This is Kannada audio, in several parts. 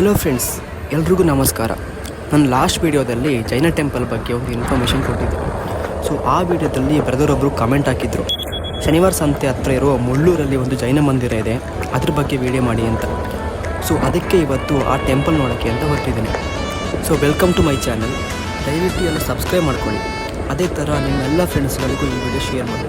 ಹಲೋ ಫ್ರೆಂಡ್ಸ್ ಎಲ್ರಿಗೂ ನಮಸ್ಕಾರ. ನಾನು ಲಾಸ್ಟ್ ವೀಡಿಯೋದಲ್ಲಿ ಜೈನ ಟೆಂಪಲ್ ಬಗ್ಗೆ ಒಂದು ಇನ್ಫಾರ್ಮೇಷನ್ ಕೊಟ್ಟಿದ್ದೆ ಸೊ ಆ ವೀಡಿಯೋದಲ್ಲಿ ಬ್ರದರೊಬ್ಬರು ಕಮೆಂಟ್ ಹಾಕಿದ್ರು. ಶನಿವಾರ ಸಂತೆ ಹತ್ರ ಇರೋ ಮುಳ್ಳೂರಲ್ಲಿ ಒಂದು ಜೈನ ಮಂದಿರ ಇದೆ. ಅದ್ರ ಬಗ್ಗೆ ವಿಡಿಯೋ ಮಾಡಿ ಅಂತ. ಸೊ ಅದಕ್ಕೆ ಇವತ್ತು ಆ ಟೆಂಪಲ್ ನೋಡೋಕ್ಕೆ ಅಂತ ಹೊರಟಿದ್ದೀನಿ. So welcome to my channel ದಯವಿಟ್ಟು ಎಲ್ಲ ಸಬ್ಸ್ಕ್ರೈಬ್ ಮಾಡ್ಕೊಳ್ಳಿ. ಅದೇ ಥರ ನಿಮ್ಮೆಲ್ಲ ಫ್ರೆಂಡ್ಸ್ಗಳಿಗೂ ಈ ವಿಡಿಯೋ ಶೇರ್ ಮಾಡಿ.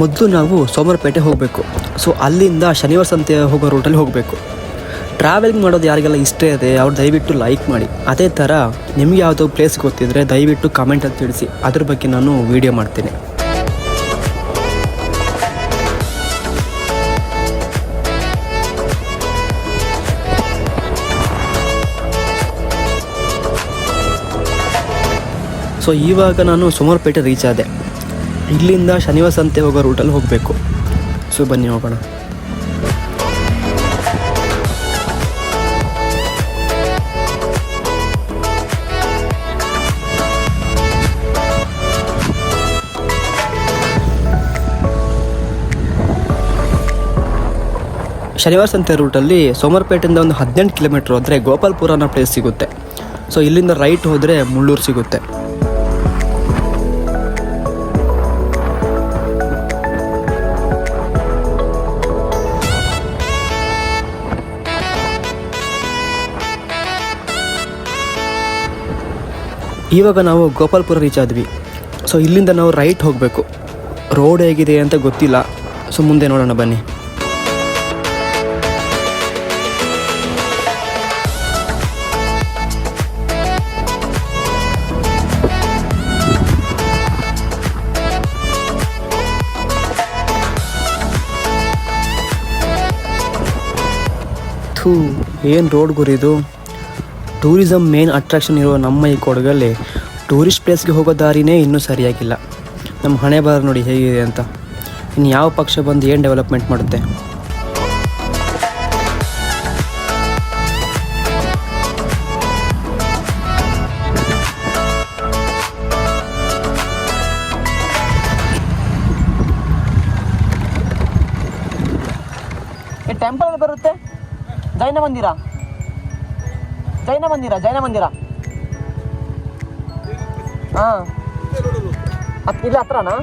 ಮೊದಲು ನಾವು ಸೋಮರಪೇಟೆ ಹೋಗಬೇಕು. ಸೊ ಅಲ್ಲಿಂದ ಶನಿವಾರ ಸಂತೆ ಹೋಗೋ ರೂಟಲ್ಲಿ ಹೋಗಬೇಕು. ಟ್ರಾವೆಲಿಂಗ್ ಮಾಡೋದು ಯಾರಿಗೆಲ್ಲ ಇಷ್ಟ ಇದೆ, ಅವ್ರು ದಯವಿಟ್ಟು ಲೈಕ್ ಮಾಡಿ. ಅದೇ ಥರ ನಿಮ್ಗೆ ಯಾವುದೋ ಪ್ಲೇಸ್ ಗೊತ್ತಿದ್ರೆ ದಯವಿಟ್ಟು ಕಮೆಂಟಲ್ಲಿ ತಿಳಿಸಿ. ಅದ್ರ ಬಗ್ಗೆ ನಾನು ವೀಡಿಯೋ ಮಾಡ್ತೀನಿ. ಸೊ ಇವಾಗ ನಾನು ಸುಮಾರುಪೇಟೆ ರೀಚ್ ಆದೆ. ಇಲ್ಲಿಂದ ಶನಿವಾರ ಸಂತೆ ಹೋಗೋ ರೂಟಲ್ಲಿ ಹೋಗಬೇಕು. ಸೊ ಬನ್ನಿ ಹೋಗೋಣ. ಶನಿವಾರ ಸಂತೆ ರೂಟಲ್ಲಿ ಸೋಮರ್ಪೇಟೆಯಿಂದ ಒಂದು ಹದಿನೆಂಟು ಕಿಲೋಮೀಟ್ರ್ ಹೋದರೆ ಗೋಪಾಲ್ಪುರ ಅನ್ನೋ ಪ್ಲೇಸ್ ಸಿಗುತ್ತೆ. ಸೊ ಇಲ್ಲಿಂದ ರೈಟ್ ಹೋದರೆ ಮುಳ್ಳೂರು ಸಿಗುತ್ತೆ. ಇವಾಗ ನಾವು ಗೋಪಾಲ್ಪುರ ರೀಚ್ ಆದ್ವಿ. ಸೊ ಇಲ್ಲಿಂದ ನಾವು ರೈಟ್ ಹೋಗಬೇಕು. ರೋಡ್ ಹೇಗಿದೆ ಅಂತ ಗೊತ್ತಿಲ್ಲ. ಸೊ ಮುಂದೆ ನೋಡೋಣ, ಬನ್ನಿ. ಥೂ, ಏನು ರೋಡ್ ಗುರಿದು ಟೂರಿಸಮ್ ಮೇನ್ ಅಟ್ರಾಕ್ಷನ್ ಇರುವ ನಮ್ಮ ಈ ಕೊಡಗಲ್ಲಿ ಟೂರಿಸ್ಟ್ ಪ್ಲೇಸ್ಗೆ ಹೋಗೋ ದಾರಿನೇ ಇನ್ನೂ ಸರಿಯಾಗಿಲ್ಲ. ನಮ್ಮ ಹಣೆ ಬಾರ ನೋಡಿ ಹೇಗಿದೆ ಅಂತ. ಇನ್ನು ಯಾವ ಪಕ್ಷ ಬಂದು ಏನು ಡೆವಲಪ್ಮೆಂಟ್ ಮಾಡುತ್ತೆ? ಟೆಂಪಲ್ ಬರುತ್ತೆ? ಜೈನ ಮಂದಿರ? ಜೈನ ಮಂದಿರ ಜೈನ ಮಂದಿರ ಹಾಂ ಇಲ್ಲಿ ಹತ್ರನಾ?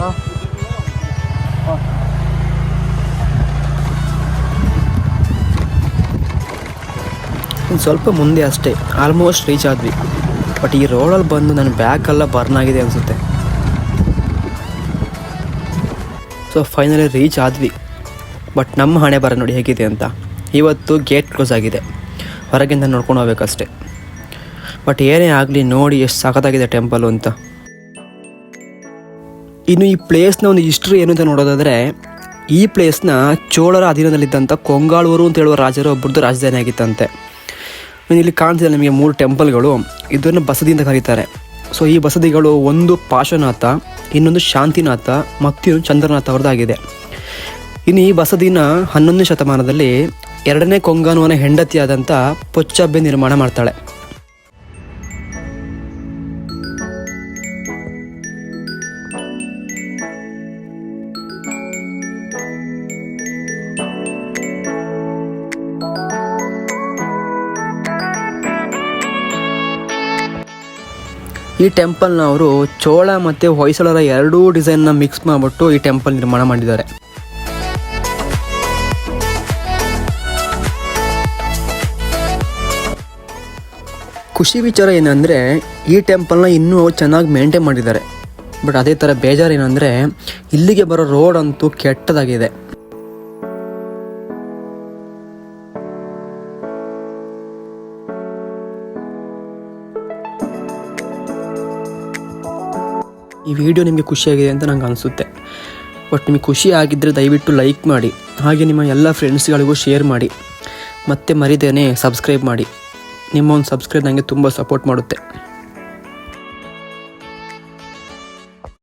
ಹಾ. ಸ್ವಲ್ಪ ಮುಂದೆ ಅಷ್ಟೇ ಆಲ್ಮೋಸ್ಟ್ ರೀಚ್ ಆದ್ವಿ. ಬಟ್ ಈ ರೋಡಲ್ಲಿ ಬಂದು ನನ್ನ ಬ್ಯಾಕ್ ಎಲ್ಲ ಬರ್ನ್ ಆಗಿದೆ ಅನಿಸುತ್ತೆ. ಸೊ ಫೈನಲಿ ರೀಚ್ ಆದ್ವಿ. ಬಟ್ ನಮ್ಮ ಹಣೆ ಬರ ನೋಡಿ ಹೇಗಿದೆ ಅಂತ. ಇವತ್ತು ಗೇಟ್ ಕ್ಲೋಸ್ ಆಗಿದೆ. ಹೊರಗಿಂದ ನೋಡ್ಕೊಂಡು ಹೋಗ್ಬೇಕಷ್ಟೆ. ಬಟ್ ಏನೇ ಆಗಲಿ ನೋಡಿ ಎಷ್ಟು ಸಖತ್ತಾಗಿದೆ ಟೆಂಪಲು ಅಂತ. ಇನ್ನು ಈ ಪ್ಲೇಸ್ನ ಒಂದು ಹಿಸ್ಟ್ರಿ ಏನು ಅಂತ ನೋಡೋದಾದರೆ, ಈ ಪ್ಲೇಸ್ನ ಚೋಳರ ಅಧೀನದಲ್ಲಿದ್ದಂಥ ಕೊಂಗಾಳೂರು ಅಂತ ಹೇಳುವ ರಾಜರು ಒಬ್ಬರದ್ದು ರಾಜಧಾನಿ ಆಗಿತ್ತಂತೆ. ಇಲ್ಲಿ ಕಾಣ್ತಿದೆ ನಿಮಗೆ ಮೂರು ಟೆಂಪಲ್ಗಳು. ಇದನ್ನು ಬಸದಿಯಿಂದ ಕರೀತಾರೆ. ಸೊ ಈ ಬಸದಿಗಳು ಒಂದು ಪಾಶ್ವನಾಥ ಇನ್ನೊಂದು ಶಾಂತಿನಾಥ ಮತ್ತು ಚಂದ್ರನಾಥ ಅವ್ರದ್ದಾಗಿದೆ. ಇನ್ನು ಈ ಬಸದಿನ ಹನ್ನೊಂದನೇ ಶತಮಾನದಲ್ಲಿ ಎರಡನೇ ಕೊಂಗಾನುವನ ಹೆಂಡತಿಯಾದಂಥ ಪೊಚ್ಚಬ್ಬೆ ನಿರ್ಮಾಣ ಮಾಡ್ತಾಳೆ. ಈ ಟೆಂಪಲ್ನ ಅವರು ಚೋಳ ಮತ್ತು ಹೊಯ್ಸಳರ ಎರಡೂ ಡಿಸೈನ್ನ ಮಿಕ್ಸ್ ಮಾಡಿಬಿಟ್ಟು ಈ ಟೆಂಪಲ್ ನಿರ್ಮಾಣ ಮಾಡಿದ್ದಾರೆ. ಖುಷಿ ವಿಚಾರ ಏನಂದರೆ, ಈ ಟೆಂಪಲ್ನ ಇನ್ನೂ ಚೆನ್ನಾಗಿ ಮೇಂಟೈನ್ ಮಾಡಿದ್ದಾರೆ. ಬಟ್ ಅದೇ ಥರ ಬೇಜಾರು ಏನಂದರೆ, ಇಲ್ಲಿಗೆ ಬರೋ ರೋಡ್ ಅಂತೂ ಕೆಟ್ಟದಾಗಿದೆ. ಈ ವಿಡಿಯೋ ನಿಮಗೆ ಖುಷಿಯಾಗಿದೆ ಅಂತ ನಂಗೆ ಅನಿಸುತ್ತೆ. ಬಟ್ ನಿಮಗೆ ಖುಷಿ ಆಗಿದ್ದರೆ ದಯವಿಟ್ಟು ಲೈಕ್ ಮಾಡಿ. ಹಾಗೆ ನಿಮ್ಮ ಎಲ್ಲ ಫ್ರೆಂಡ್ಸ್ಗಳಿಗೂ ಶೇರ್ ಮಾಡಿ. ಮತ್ತೆ ಮರಿದೇನೆ ಸಬ್ಸ್ಕ್ರೈಬ್ ಮಾಡಿ. ನಿಮ್ಮ ಒಂದು ಸಬ್ಸ್ಕ್ರೈಬ್ ನನಗೆ ತುಂಬ ಸಪೋರ್ಟ್ ಮಾಡುತ್ತೆ.